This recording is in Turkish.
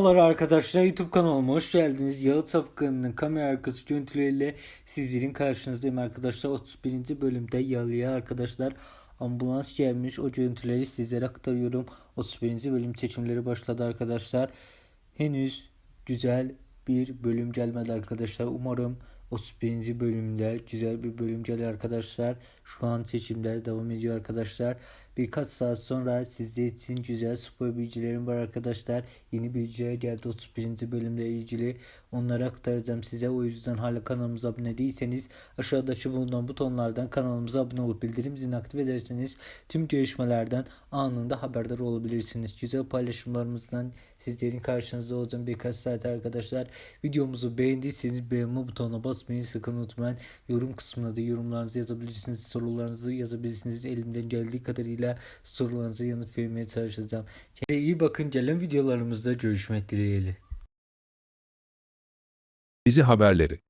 Merhabalar arkadaşlar YouTube kanalıma hoş geldiniz. Yalı Tapkanı'nın kamera arkası görüntüleriyle sizlerin karşınızdayım arkadaşlar. 31. bölümde Yalı'ya arkadaşlar ambulans gelmiş. O görüntüleri sizlere aktarıyorum. 31. bölüm seçimleri başladı arkadaşlar. Henüz güzel bir bölüm gelmedi arkadaşlar. Umarım 31. bölümde güzel bir bölüm gelir arkadaşlar. Şu an seçimler devam ediyor arkadaşlar. Birkaç saat sonra sizler için güzel spor bilgilerim var arkadaşlar. Yeni bilgiler geldi 31. bölümle ilgili. Onları aktaracağım size. O yüzden hala kanalımıza abone değilseniz aşağıdaki bulunan butonlardan kanalımıza abone olup bildirim zilini aktif ederseniz tüm gelişmelerden anında haberdar olabilirsiniz. Güzel paylaşımlarımızdan sizlerin karşınızda olacağım birkaç saat arkadaşlar. Videomuzu beğendiyseniz beğenme butonuna basmayı sakın unutmayın. Yorum kısmına da yorumlarınızı yazabilirsiniz. Sorularınızı yazabilirsiniz. Elimden geldiği kadarıyla sorularınıza yanıt vermeye çalışacağım. Kendinize iyi bakın. Gelen videolarımızda görüşmek dileğiyle. Dizi haberleri